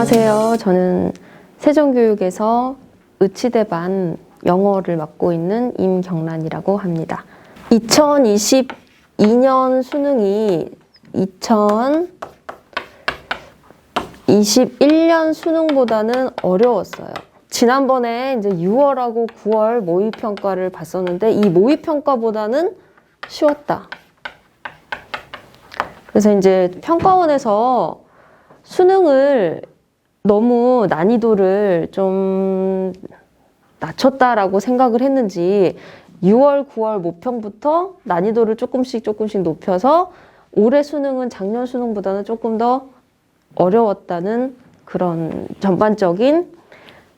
안녕하세요. 저는 세종교육에서 의치대 반 영어를 맡고 있는 임경란이라고 합니다. 2022년 수능이 2021년 수능보다는 어려웠어요. 지난번에 이제 6월하고 9월 모의평가를 봤었는데 이 모의평가보다는 쉬웠다. 그래서 이제 평가원에서 수능을 너무 난이도를 좀 낮췄다라고 생각을 했는지 6월, 9월 모평부터 난이도를 조금씩 조금씩 높여서 올해 수능은 작년 수능보다는 조금 더 어려웠다는 그런 전반적인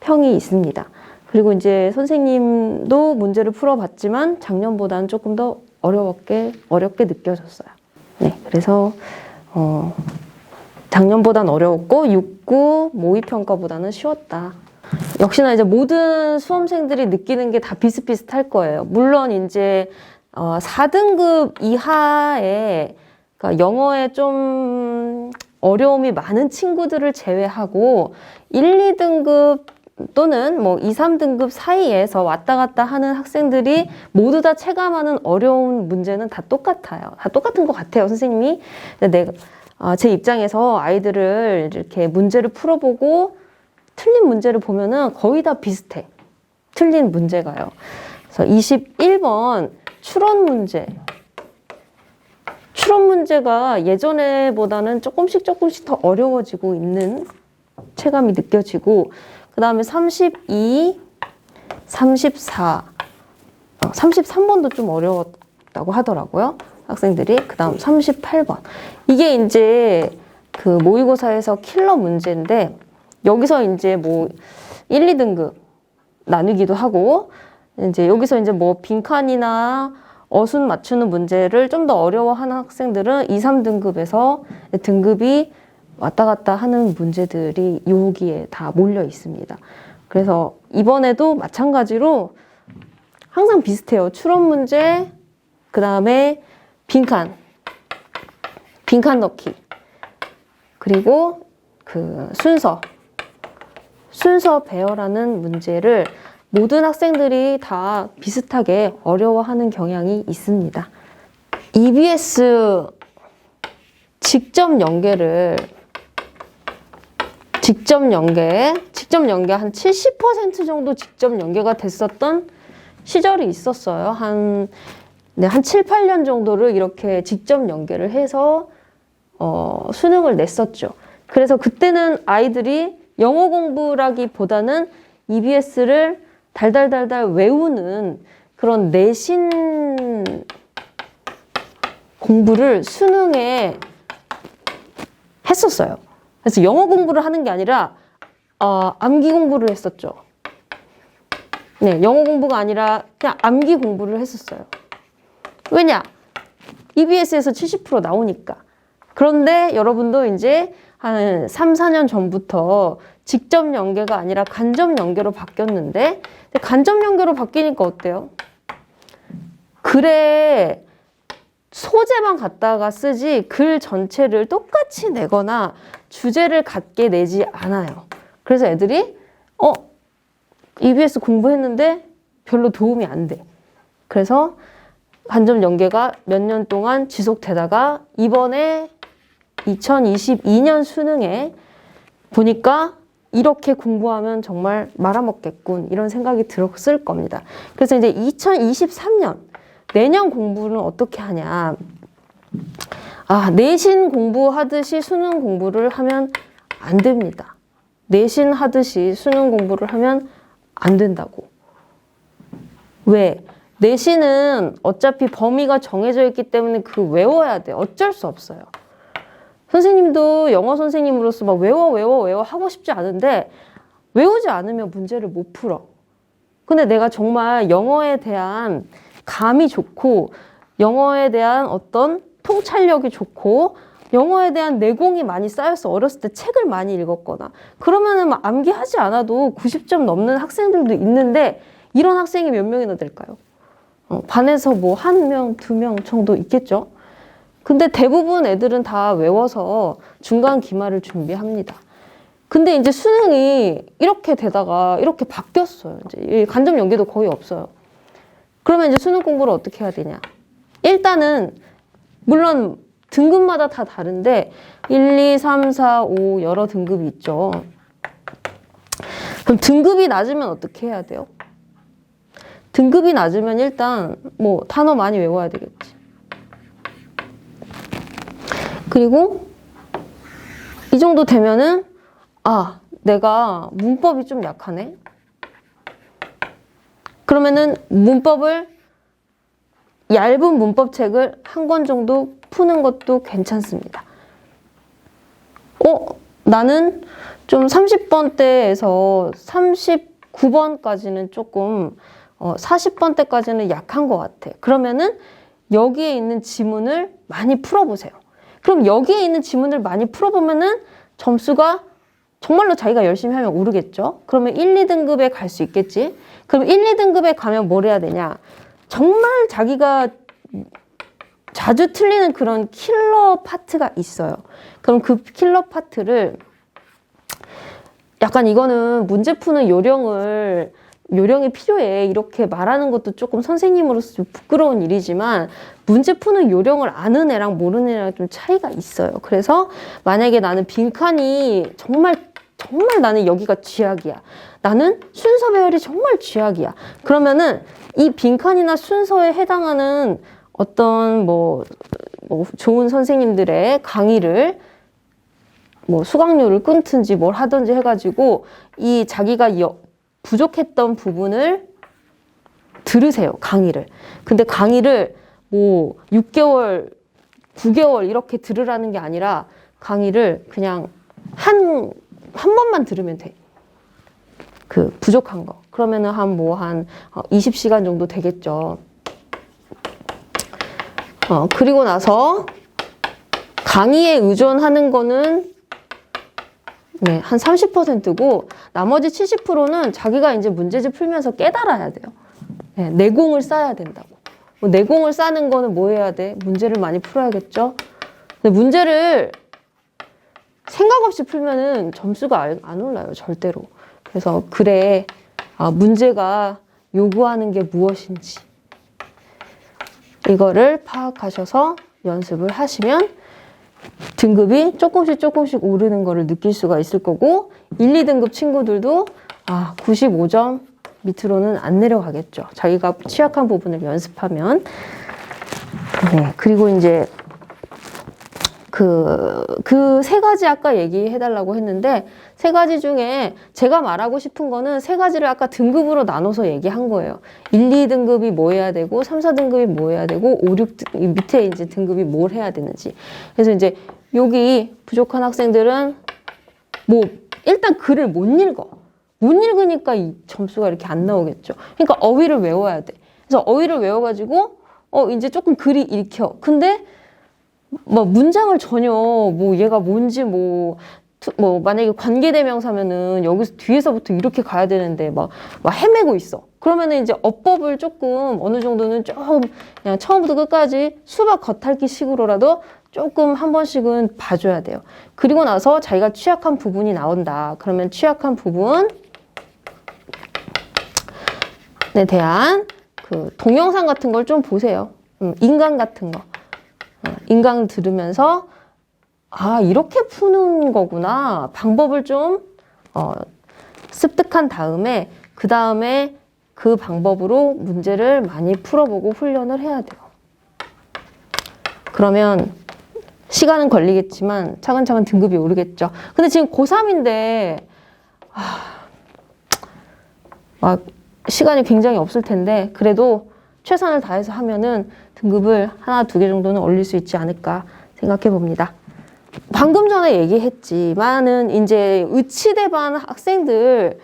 평이 있습니다. 그리고 이제 선생님도 문제를 풀어봤지만 작년보다는 조금 더 어렵게 어렵게 느껴졌어요. 네, 그래서 어, 작년보단 어려웠고 6구 모의 평가보다는 쉬웠다. 역시나 이제 모든 수험생들이 느끼는 게 다 비슷비슷할 거예요. 물론 이제 어, 4등급 이하의 그러니까 영어에 좀 어려움이 많은 친구들을 제외하고 1, 2등급 또는 뭐 2, 3등급 사이에서 왔다 갔다 하는 학생들이 모두 다 체감하는 어려운 문제는 다 똑같아요. 다 똑같은 것 같아요, 선생님이. 근데 내가 아, 제 입장에서 아이들을 이렇게 문제를 풀어보고 틀린 문제를 보면은 거의 다 비슷해. 틀린 문제가요. 그래서 21번 추론 문제. 추론 문제가 예전에보다는 조금씩 조금씩 더 어려워지고 있는 체감이 느껴지고, 그 다음에 32, 34, 33번도 좀 어려웠다고 하더라고요. 학생들이. 그 다음 38번. 이게 이제 그 모의고사에서 킬러 문제인데, 여기서 이제 뭐 1, 2등급 나누기도 하고, 이제 여기서 이제 뭐 빈칸이나 어순 맞추는 문제를 좀 더 어려워하는 학생들은 2, 3등급에서 등급이 왔다 갔다 하는 문제들이 여기에 다 몰려 있습니다. 그래서 이번에도 마찬가지로 항상 비슷해요. 추론 문제, 그 다음에 빈칸, 빈칸 넣기, 그리고 그 순서, 순서 배열하는 문제를 모든 학생들이 다 비슷하게 어려워하는 경향이 있습니다. EBS 직접 연계를 직접 연계, 직접 연계 한 70% 정도 직접 연계가 됐었던 시절이 있었어요. 한, 네, 한 7, 8년 정도를 이렇게 직접 연계를 해서 어, 수능을 냈었죠. 그래서 그때는 아이들이 영어 공부라기보다는 EBS를 달달달달 외우는 그런 내신 공부를 수능에 했었어요. 그래서 영어 공부를 하는 게 아니라 어, 암기 공부를 했었죠. 네, 영어 공부가 아니라 그냥 암기 공부를 했었어요. 왜냐? EBS에서 70% 나오니까. 그런데 여러분도 이제 한 3, 4년 전부터 직접 연계가 아니라 간접 연계로 바뀌었는데 간접 연계로 바뀌니까 어때요? 글에 소재만 갖다가 쓰지 글 전체를 똑같이 내거나 주제를 갖게 내지 않아요. 그래서 애들이 어 EBS 공부했는데 별로 도움이 안 돼. 그래서 간접 연계가 몇 년 동안 지속되다가 이번에 2022년 수능에 보니까 이렇게 공부하면 정말 말아먹겠군 이런 생각이 들었을 겁니다. 그래서 이제 2023년 내년 공부는 어떻게 하냐? 아, 내신 공부하듯이 수능 공부를 하면 안 됩니다. 내신 하듯이 수능 공부를 하면 안 된다고. 왜? 내신은 어차피 범위가 정해져 있기 때문에 그 외워야 돼. 어쩔 수 없어요. 선생님도 영어 선생님으로서 막 외워, 외워, 외워 하고 싶지 않은데 외우지 않으면 문제를 못 풀어. 근데 내가 정말 영어에 대한 감이 좋고 영어에 대한 어떤 통찰력이 좋고 영어에 대한 내공이 많이 쌓여서 어렸을 때 책을 많이 읽었거나 그러면은 막 암기하지 않아도 90점 넘는 학생들도 있는데 이런 학생이 몇 명이나 될까요? 어, 반에서 뭐 한 명, 두 명 정도 있겠죠? 근데 대부분 애들은 다 외워서 중간 기말을 준비합니다. 근데 이제 수능이 이렇게 되다가 이렇게 바뀌었어요. 이제 이 간접 연계도 거의 없어요. 그러면 이제 수능 공부를 어떻게 해야 되냐? 일단은 물론 등급마다 다 다른데 1, 2, 3, 4, 5 여러 등급이 있죠. 그럼 등급이 낮으면 어떻게 해야 돼요? 등급이 낮으면 일단 뭐 단어 많이 외워야 되겠지. 그리고 이 정도 되면은 아, 내가 문법이 좀 약하네. 그러면은 문법을 얇은 문법책을 한 권 정도 푸는 것도 괜찮습니다. 어, 나는 좀 30번대에서 39번까지는 조금 어, 40번대까지는 약한 것 같아. 그러면은 여기에 있는 지문을 많이 풀어보세요. 그럼 여기에 있는 지문을 많이 풀어보면은 점수가 정말로 자기가 열심히 하면 오르겠죠? 그러면 1, 2등급에 갈 수 있겠지? 그럼 1, 2등급에 가면 뭘 해야 되냐? 정말 자기가 자주 틀리는 그런 킬러 파트가 있어요. 그럼 그 킬러 파트를 약간 이거는 문제 푸는 요령을 요령이 필요해. 이렇게 말하는 것도 조금 선생님으로서 좀 부끄러운 일이지만 문제 푸는 요령을 아는 애랑 모르는 애랑 좀 차이가 있어요. 그래서 만약에 나는 빈칸이 정말 정말 나는 여기가 쥐약이야. 나는 순서 배열이 정말 쥐약이야. 그러면은 이 빈칸이나 순서에 해당하는 어떤 뭐, 뭐 좋은 선생님들의 강의를 뭐 수강료를 끊든지 뭘 하든지 해가지고 이 자기가 여- 부족했던 부분을 들으세요 강의를. 근데 강의를 뭐 6개월, 9개월 이렇게 들으라는 게 아니라 강의를 그냥 한, 한 번만 들으면 돼. 그 부족한 거. 그러면은 한 뭐 한 20시간 정도 되겠죠. 어, 그리고 나서 강의에 의존하는 거는 네, 한 30%고 나머지 70%는 자기가 이제 문제집 풀면서 깨달아야 돼요. 네, 내공을 쌓아야 된다고. 뭐 내공을 쌓는 거는 뭐 해야 돼? 문제를 많이 풀어야겠죠? 근데 문제를 생각 없이 풀면은 점수가 알- 안 올라요, 절대로. 그래서 그래, 아, 문제가 요구하는 게 무엇인지 이거를 파악하셔서 연습을 하시면 등급이 조금씩 조금씩 오르는 거를 느낄 수가 있을 거고 1, 2등급 친구들도 아 95점 밑으로는 안 내려가겠죠. 자기가 취약한 부분을 연습하면 네, 그리고 이제 그, 그 세 가지 아까 얘기해달라고 했는데, 세 가지 중에 제가 말하고 싶은 거는 세 가지를 아까 등급으로 나눠서 얘기한 거예요. 1, 2등급이 뭐 해야 되고, 3, 4등급이 뭐 해야 되고, 5, 6, 이 밑에 이제 등급이 뭘 해야 되는지. 그래서 이제 여기 부족한 학생들은 뭐, 일단 글을 못 읽어. 못 읽으니까 이 점수가 이렇게 안 나오겠죠. 그러니까 어휘를 외워야 돼. 그래서 어휘를 외워가지고, 어, 이제 조금 글이 읽혀. 근데 뭐 문장을 전혀 뭐 얘가 뭔지 뭐, 투- 뭐 만약에 관계대명사면은 여기서 뒤에서부터 이렇게 가야 되는데 막, 막 헤매고 있어. 그러면은 이제 어법을 조금 어느 정도는 좀 그냥 처음부터 끝까지 수박 겉핥기 식으로라도 조금 한 번씩은 봐줘야 돼요. 그리고 나서 자기가 취약한 부분이 나온다. 그러면 취약한 부분에 대한 그 동영상 같은 걸 좀 보세요. 음, 인간 같은 거. 어, 인강 들으면서 아 이렇게 푸는 거구나 방법을 좀 어, 습득한 다음에 그 다음에 그 방법으로 문제를 많이 풀어보고 훈련을 해야 돼요. 그러면 시간은 걸리겠지만 차근차근 등급이 오르겠죠. 근데 지금 고3인데 막 시간이 굉장히 없을 텐데 그래도 최선을 다해서 하면은 등급을 하나 두 개 정도는 올릴 수 있지 않을까 생각해 봅니다. 방금 전에 얘기했지만은 이제 의치대반 학생들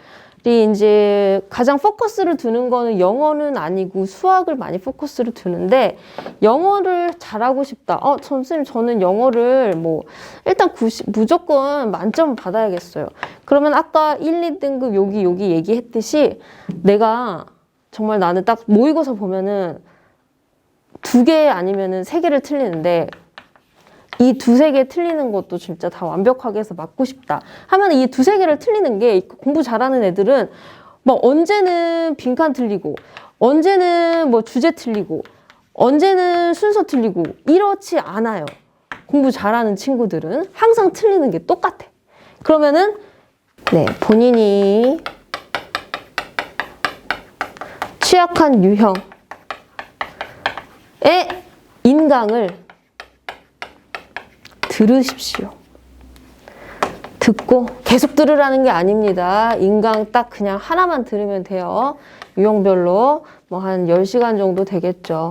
이 이제 가장 포커스를 두는 거는 영어는 아니고 수학을 많이 포커스를 두는데 영어를 잘하고 싶다. 어, 선생님 저는 영어를 뭐 일단 90 무조건 만점 받아야겠어요. 그러면 아까 1, 2등급 여기 여기 얘기했듯이 내가 정말 나는 딱 모의고사 보면은 두 개 아니면은 세 개를 틀리는데 이 두세 개 틀리는 것도 진짜 다 완벽하게 해서 맞고 싶다. 하면 이 두세 개를 틀리는 게 공부 잘하는 애들은 뭐 언제는 빈칸 틀리고 언제는 뭐 주제 틀리고 언제는 순서 틀리고 이렇지 않아요. 공부 잘하는 친구들은 항상 틀리는 게 똑같아. 그러면은 네, 본인이 취약한 유형의 인강을 들으십시오. 듣고 계속 들으라는 게 아닙니다. 인강 딱 그냥 하나만 들으면 돼요. 유형별로 뭐 한 10시간 정도 되겠죠.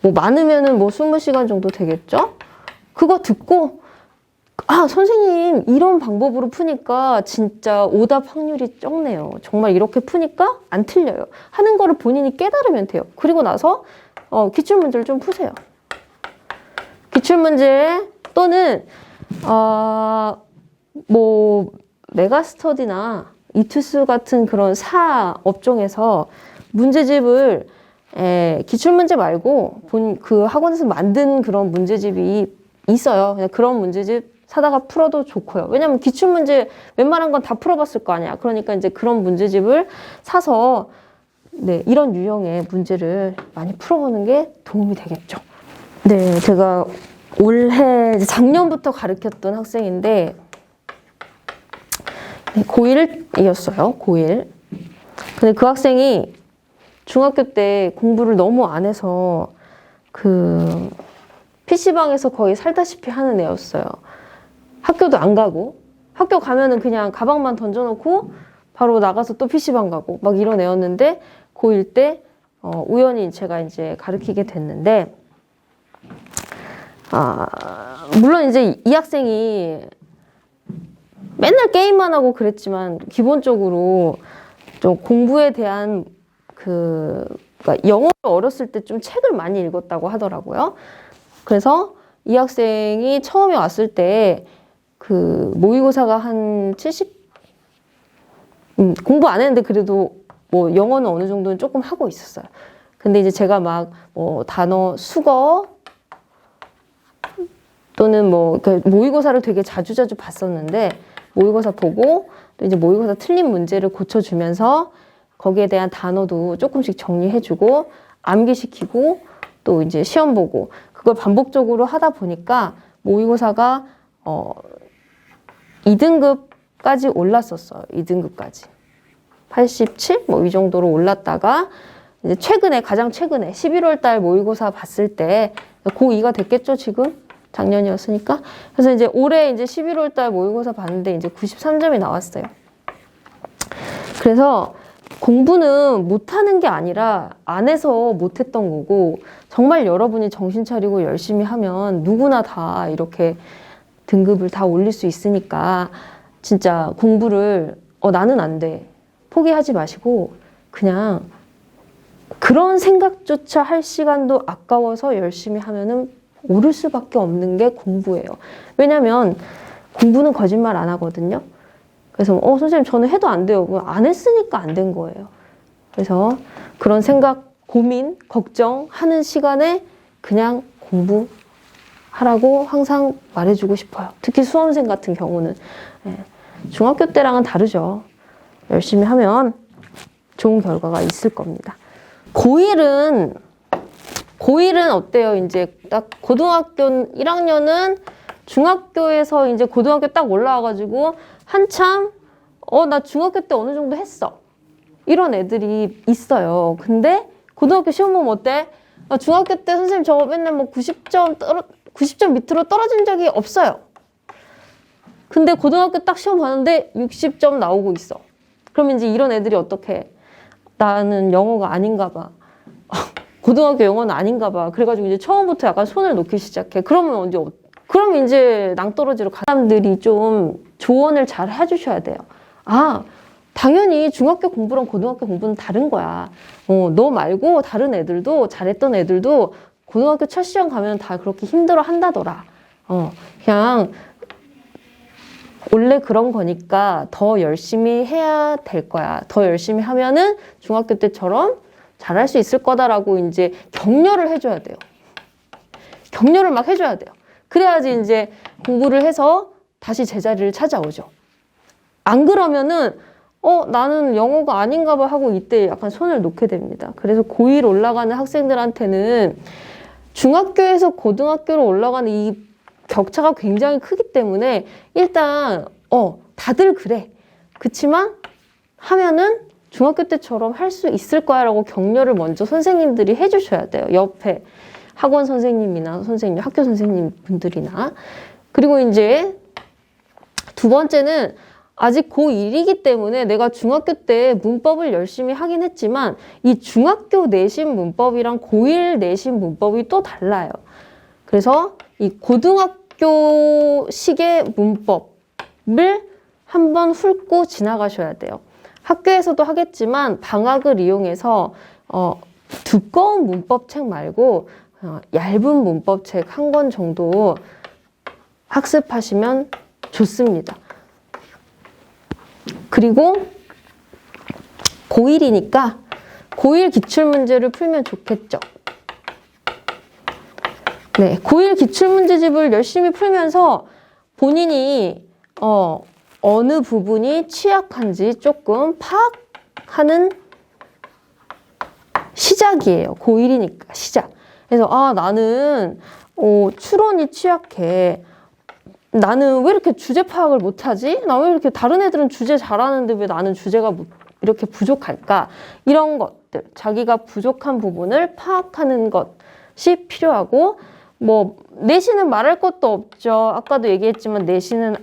뭐 많으면은 뭐 20시간 정도 되겠죠? 그거 듣고 아, 선생님, 이런 방법으로 푸니까 진짜 오답 확률이 적네요. 정말 이렇게 푸니까 안 틀려요. 하는 거를 본인이 깨달으면 돼요. 그리고 나서, 어, 기출 문제를 좀 푸세요. 기출문제 또는, 어, 뭐, 메가스터디나 이투스 같은 그런 사 업종에서 문제집을 에, 기출문제 말고 본 그 학원에서 만든 그런 문제집이 있어요. 그냥 그런 문제집 사다가 풀어도 좋고요. 왜냐면 기출문제 웬만한 건 다 풀어봤을 거 아니야. 그러니까 이제 그런 문제집을 사서 네, 이런 유형의 문제를 많이 풀어보는 게 도움이 되겠죠. 네, 제가 올해 작년부터 가르쳤던 학생인데 네, 고1이었어요. 고1. 근데 그 학생이 중학교 때 공부를 너무 안 해서 그 PC방에서 거의 살다시피 하는 애였어요. 학교도 안 가고 학교 가면은 그냥 가방만 던져놓고 바로 나가서 또 PC방 가고 막 이런 애였는데 고1 때 어, 우연히 제가 이제 가르치게 됐는데 아, 물론 이제 이 학생이 맨날 게임만 하고 그랬지만 기본적으로 좀 공부에 대한 그 그러니까 영어를 어렸을 때 좀 책을 많이 읽었다고 하더라고요. 그래서 이 학생이 처음에 왔을 때 그 모의고사가 한 70, 음, 공부 안 했는데 그래도 뭐 영어는 어느 정도는 조금 하고 있었어요. 근데 이제 제가 막 뭐 단어 수거 또는 뭐그 모의고사를 되게 자주자주 봤었는데 모의고사 보고 또 이제 모의고사 틀린 문제를 고쳐주면서 거기에 대한 단어도 조금씩 정리해주고 암기시키고 또 이제 시험 보고 그걸 반복적으로 하다 보니까 모의고사가 어 2등급까지 올랐었어요. 2등급까지. 87? 뭐 이 정도로 올랐다가 이제 최근에 가장 최근에 11월 달 모의고사 봤을 때 고2가 됐겠죠, 지금? 작년이었으니까. 그래서 이제 올해 이제 11월 달 모의고사 봤는데 이제 93점이 나왔어요. 그래서 공부는 못하는 게 아니라 안 해서 못했던 거고 정말 여러분이 정신 차리고 열심히 하면 누구나 다 이렇게 등급을 다 올릴 수 있으니까 진짜 공부를 어 나는 안 돼. 포기하지 마시고 그냥 그런 생각조차 할 시간도 아까워서 열심히 하면은 오를 수밖에 없는 게 공부예요. 왜냐면 공부는 거짓말 안 하거든요. 그래서 어 선생님 저는 해도 안 돼요. 뭐안 했으니까 안 된 거예요. 그래서 그런 생각, 고민, 걱정하는 시간에 그냥 공부하라고 항상 말해주고 싶어요. 특히 수험생 같은 경우는 예, 중학교 때랑은 다르죠. 열심히 하면 좋은 결과가 있을 겁니다. 고1은 고1은 어때요? 이제 딱 고등학교 1학년은 중학교에서 이제 고등학교 딱 올라와가지고 한참 어 나 중학교 때 어느 정도 했어 이런 애들이 있어요. 근데 고등학교 시험 보면 어때? 나 중학교 때 선생님 저 맨날 뭐 90점 떨어 90점 밑으로 떨어진 적이 없어요. 근데 고등학교 딱 시험 봤는데 60점 나오고 있어. 그럼 이제 이런 애들이 어떻게? 나는 영어가 아닌가 봐. 고등학교 영어는 아닌가 봐. 그래가지고 이제 처음부터 약간 손을 놓기 시작해. 그러면 이제 어- 그럼 이제 낭떠러지로 가- 사람들이 좀 조언을 잘 해주셔야 돼요. 아, 당연히 중학교 공부랑 고등학교 공부는 다른 거야. 어, 너 말고 다른 애들도 잘했던 애들도 고등학교 첫 시험 가면 다 그렇게 힘들어 한다더라. 어, 그냥 원래 그런 거니까 더 열심히 해야 될 거야. 더 열심히 하면은 중학교 때처럼 잘할 수 있을 거다라고 이제 격려를 해줘야 돼요. 격려를 막 해줘야 돼요. 그래야지 이제 공부를 해서 다시 제자리를 찾아오죠. 안 그러면은 어 나는 영어가 아닌가 봐 하고 이때 약간 손을 놓게 됩니다. 그래서 고1 올라가는 학생들한테는 중학교에서 고등학교로 올라가는 이 격차가 굉장히 크기 때문에 일단 어 다들 그래. 그치만 하면은 중학교 때처럼 할 수 있을 거야라고 격려를 먼저 선생님들이 해주셔야 돼요. 옆에 학원 선생님이나 선생님, 학교 선생님 분들이나 그리고 이제 두 번째는 아직 고1이기 때문에 내가 중학교 때 문법을 열심히 하긴 했지만 이 중학교 내신 문법이랑 고1 내신 문법이 또 달라요. 그래서 이 고등학교식의 문법을 한번 훑고 지나가셔야 돼요. 학교에서도 하겠지만 방학을 이용해서 어, 두꺼운 문법책 말고 어, 얇은 문법책 한 권 정도 학습하시면 좋습니다. 그리고 고1이니까 고1 기출문제를 풀면 좋겠죠. 네, 고1 기출문제집을 열심히 풀면서 본인이 어, 어느 부분이 취약한지 조금 파악하는 시작이에요. 고1이니까 시작. 그래서 아 나는 어, 추론이 취약해. 나는 왜 이렇게 주제 파악을 못하지? 나 왜 이렇게 다른 애들은 주제 잘하는데 왜 나는 주제가 못- 이렇게 부족할까? 이런 것들, 자기가 부족한 부분을 파악하는 것이 필요하고, 뭐, 내신은 말할 것도 없죠. 아까도 얘기했지만 내신은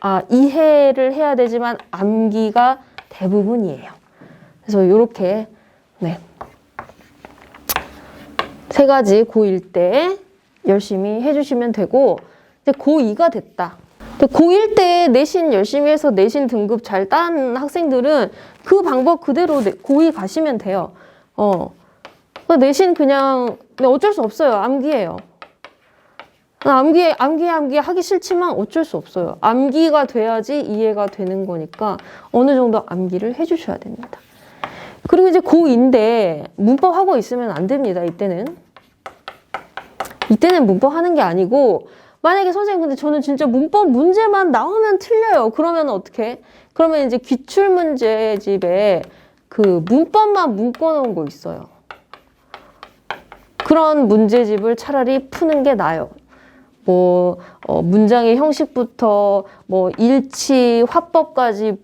아, 이해를 해야 되지만 암기가 대부분이에요. 그래서 이렇게, 네. 세 가지 고1 때 열심히 해주시면 되고, 이제 고2가 됐다. 근데 고1 때 내신 열심히 해서 내신 등급 잘 딴 학생들은 그 방법 그대로 내- 고2 가시면 돼요. 어. 그 내신 그냥 어쩔 수 없어요. 암기예요. 암기, 암기, 암기 하기 싫지만 어쩔 수 없어요. 암기가 돼야지 이해가 되는 거니까 어느 정도 암기를 해주셔야 됩니다. 그리고 이제 고2인데 문법 하고 있으면 안 됩니다. 이때는. 이때는 문법 하는 게 아니고 만약에 선생님 근데 저는 진짜 문법 문제만 나오면 틀려요. 그러면 어떻게? 그러면 이제 기출 문제집에 그 문법만 묶어 놓은 거 있어요. 그런 문제집을 차라리 푸는 게 나아요. 뭐 어, 문장의 형식부터 뭐 일치, 화법까지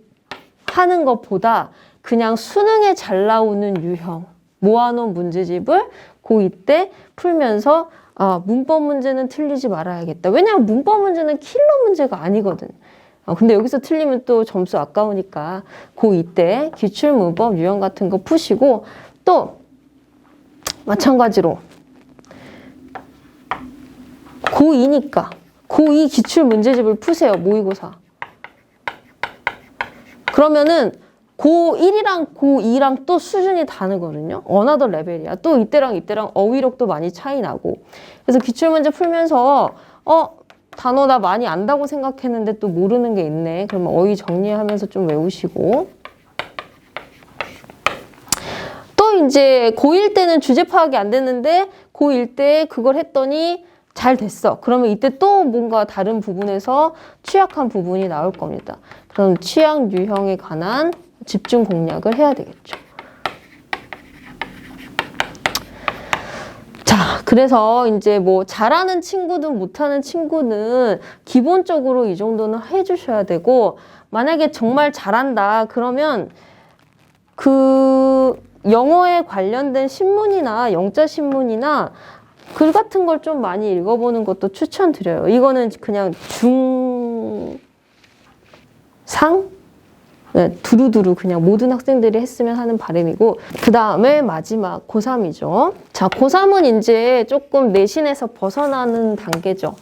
하는 것보다 그냥 수능에 잘 나오는 유형 모아놓은 문제집을 고2 때 풀면서 아, 문법 문제는 틀리지 말아야겠다. 왜냐하면 문법 문제는 킬러 문제가 아니거든. 어, 근데 여기서 틀리면 또 점수 아까우니까 고2 때 기출 문법 유형 같은 거 푸시고 또 마찬가지로 고2니까 고2 기출 문제집을 푸세요. 모의고사. 그러면은 고1이랑 고2랑 또 수준이 다르거든요. 어나더 레벨이야. 또 이때랑 이때랑 어휘력도 많이 차이 나고. 그래서 기출문제 풀면서 어 단어 나 많이 안다고 생각했는데 또 모르는 게 있네. 그러면 어휘 정리하면서 좀 외우시고. 또 이제 고1 때는 주제 파악이 안 됐는데 고1 때 그걸 했더니 잘 됐어. 그러면 이때 또 뭔가 다른 부분에서 취약한 부분이 나올 겁니다. 그럼 취약 유형에 관한 집중 공략을 해야 되겠죠. 자, 그래서 이제 뭐 잘하는 친구든 못하는 친구는 기본적으로 이 정도는 해주셔야 되고, 만약에 정말 잘한다, 그러면 그 영어에 관련된 신문이나 영자 신문이나 글 같은 걸 좀 많이 읽어보는 것도 추천드려요. 이거는 그냥 중, 상? 네, 두루두루 그냥 모든 학생들이 했으면 하는 바람이고 그 다음에 마지막 고3이죠. 자, 고3은 이제 조금 내신에서 벗어나는 단계죠.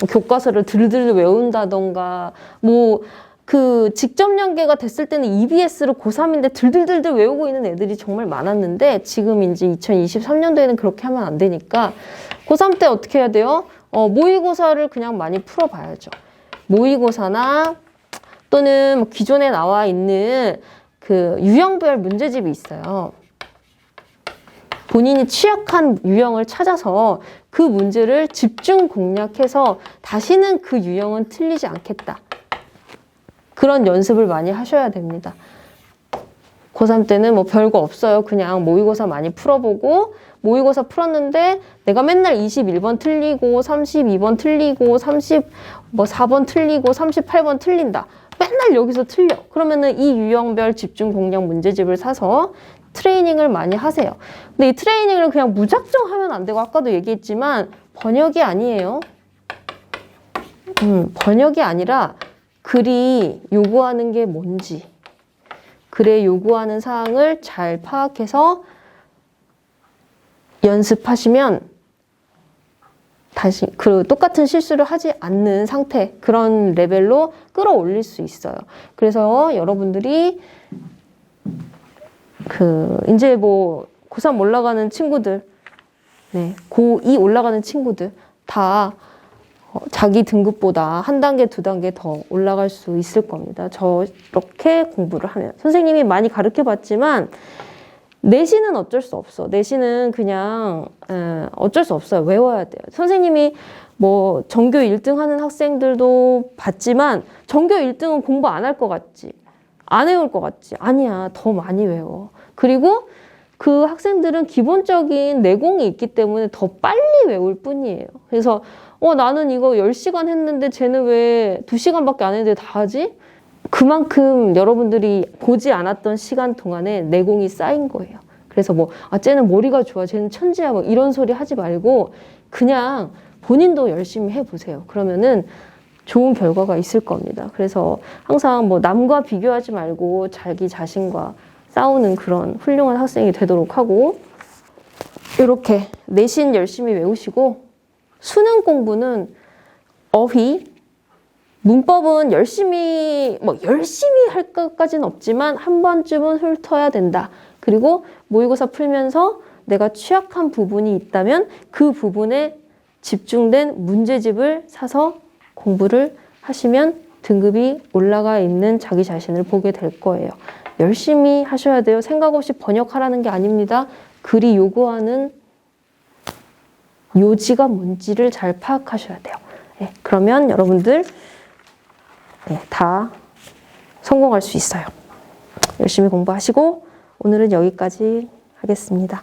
뭐 교과서를 들들 외운다던가 뭐 그 직접 연계가 됐을 때는 EBS를 고3인데 들들들들 외우고 있는 애들이 정말 많았는데 지금 이제 2023년도에는 그렇게 하면 안 되니까 고3 때 어떻게 해야 돼요? 어, 모의고사를 그냥 많이 풀어봐야죠. 모의고사나 또는 뭐 기존에 나와 있는 그 유형별 문제집이 있어요. 본인이 취약한 유형을 찾아서 그 문제를 집중 공략해서 다시는 그 유형은 틀리지 않겠다. 그런 연습을 많이 하셔야 됩니다. 고3 때는 뭐 별거 없어요. 그냥 모의고사 많이 풀어보고 모의고사 풀었는데 내가 맨날 21번 틀리고 32번 틀리고 30 뭐 4번 틀리고 38번 틀린다. 맨날 여기서 틀려. 그러면은 이 유형별 집중 공략 문제집을 사서 트레이닝을 많이 하세요. 근데 이 트레이닝을 그냥 무작정 하면 안 되고 아까도 얘기했지만 번역이 아니에요. 음, 번역이 아니라 글이 요구하는 게 뭔지 글에 요구하는 사항을 잘 파악해서 연습하시면 다시 그 똑같은 실수를 하지 않는 상태 그런 레벨로 끌어올릴 수 있어요. 그래서 여러분들이 그 이제 뭐 고3 올라가는 친구들 네, 고2 올라가는 친구들 다 어, 자기 등급보다 한 단계, 두 단계 더 올라갈 수 있을 겁니다. 저렇게 공부를 하면. 선생님이 많이 가르쳐 봤지만, 내신은 어쩔 수 없어. 내신은 그냥, 에, 어쩔 수 없어요. 외워야 돼요. 선생님이 뭐, 전교 1등 하는 학생들도 봤지만, 전교 1등은 공부 안 할 것 같지? 안 외울 것 같지? 아니야. 더 많이 외워. 그리고 그 학생들은 기본적인 내공이 있기 때문에 더 빨리 외울 뿐이에요. 그래서 어, 나는 이거 10시간 했는데 쟤는 왜 2시간밖에 안 했는데 다 하지? 그만큼 여러분들이 보지 않았던 시간 동안에 내공이 쌓인 거예요. 그래서 뭐, 아, 쟤는 머리가 좋아, 쟤는 천재야, 뭐 이런 소리 하지 말고 그냥 본인도 열심히 해보세요. 그러면은 좋은 결과가 있을 겁니다. 그래서 항상 뭐 남과 비교하지 말고 자기 자신과 싸우는 그런 훌륭한 학생이 되도록 하고, 이렇게 내신 열심히 외우시고, 수능 공부는 어휘, 문법은 열심히, 뭐, 열심히 할 것까지는 없지만 한 번쯤은 훑어야 된다. 그리고 모의고사 풀면서 내가 취약한 부분이 있다면 그 부분에 집중된 문제집을 사서 공부를 하시면 등급이 올라가 있는 자기 자신을 보게 될 거예요. 열심히 하셔야 돼요. 생각 없이 번역하라는 게 아닙니다. 글이 요구하는 요지가 뭔지를 잘 파악하셔야 돼요. 네, 그러면 여러분들 네, 다 성공할 수 있어요. 열심히 공부하시고 오늘은 여기까지 하겠습니다.